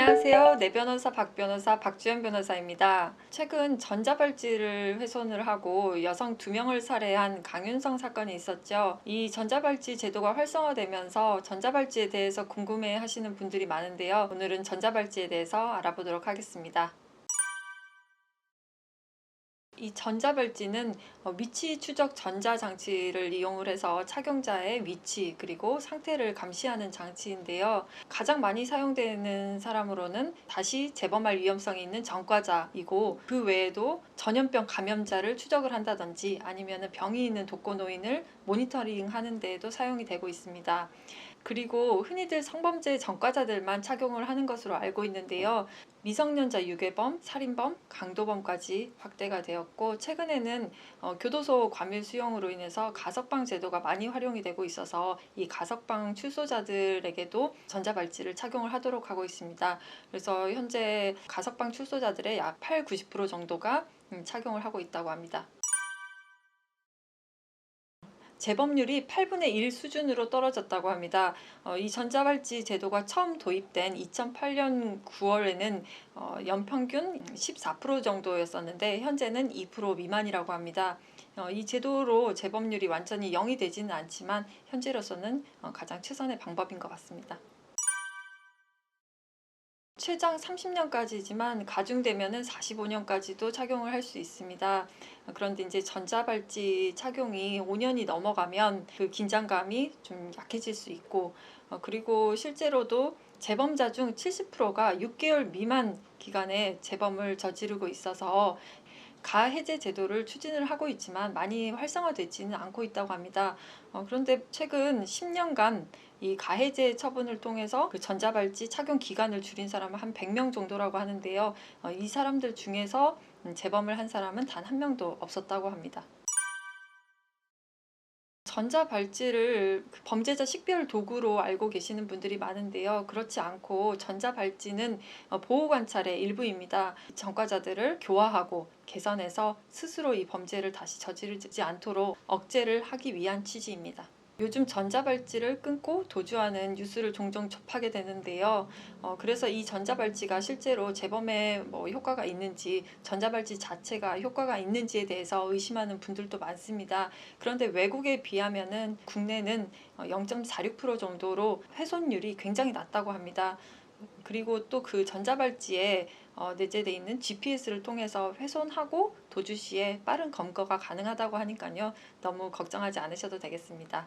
안녕하세요. 내 변호사 박 변호사 박주연 변호사입니다. 최근 전자발찌를 훼손을 하고 여성 두 명을 살해한 강윤성 사건이 있었죠. 이 전자발찌 제도가 활성화되면서 전자발찌에 대해서 궁금해 하시는 분들이 많은데요. 오늘은 전자발찌에 대해서 알아보도록 하겠습니다. 이 전자발찌는 어, 위치 추적 전자 장치를 이용을 해서 착용자의 위치 그리고 상태를 감시하는 장치인데요. 가장 많이 사용되는 사람으로는 다시 재범할 위험성이 있는 전과자이고 그 외에도 전염병 감염자를 추적을 한다든지 아니면 병이 있는 독거노인을 모니터링 하는 데에도 사용이 되고 있습니다. 그리고 흔히들 성범죄 전과자들만 착용을 하는 것으로 알고 있는데요. 미성년자 유괴범, 살인범, 강도범까지 확대가 되었고 최근에는 어, 교도소 과밀 수용으로 인해서 가석방 제도가 많이 활용이 되고 있어서 이 가석방 출소자들에게도 전자발찌를 착용을 하도록 하고 있습니다. 그래서 현재 가석방 출소자들의 약 8, 90% 정도가 음, 착용을 하고 있다고 합니다. 재범률이 8분의 1 수준으로 떨어졌다고 합니다. 어, 이 전자발찌 제도가 처음 도입된 2008년 9월에는 어, 연평균 14% 정도였었는데 현재는 2% 미만이라고 합니다. 어, 이 제도로 재범률이 완전히 0이 되지는 않지만 현재로서는 어, 가장 최선의 방법인 것 같습니다. 최장 30년까지지만 가중되면은 45년까지도 착용을 할 수 있습니다. 그런데 이제 전자발찌 착용이 5년이 넘어가면 그 긴장감이 좀 약해질 수 있고 어, 그리고 실제로도 재범자 중 70%가 6개월 미만 기간에 재범을 저지르고 있어서 가해제 제도를 추진을 하고 있지만 많이 활성화되지는 않고 있다고 합니다. 어, 그런데 최근 10년간 이 가해제 처분을 통해서 그 전자발찌 착용 기간을 줄인 사람은 한 100명 정도라고 하는데요. 어, 이 사람들 중에서 음, 재범을 한 사람은 단 한 명도 없었다고 합니다. 전자 발찌를 그 범죄자 식별 도구로 알고 계시는 분들이 많은데요. 그렇지 않고 전자 발찌는 어, 보호 관찰의 일부입니다. 전과자들을 교화하고 개선해서 스스로 이 범죄를 다시 저지르지 않도록 억제를 하기 위한 취지입니다. 요즘 전자발찌를 끊고 도주하는 뉴스를 종종 접하게 되는데요. 어, 그래서 이 전자발찌가 실제로 재범에 뭐 효과가 있는지, 전자발찌 자체가 효과가 있는지에 대해서 의심하는 분들도 많습니다. 그런데 외국에 비하면은 국내는 0.46% 어, 정도로 훼손율이 굉장히 낮다고 합니다. 그리고 또 그 전자발찌에 어, 내재되어 있는 GPS를 통해서 훼손하고 도주 시에 빠른 검거가 가능하다고 하니까요. 너무 걱정하지 않으셔도 되겠습니다.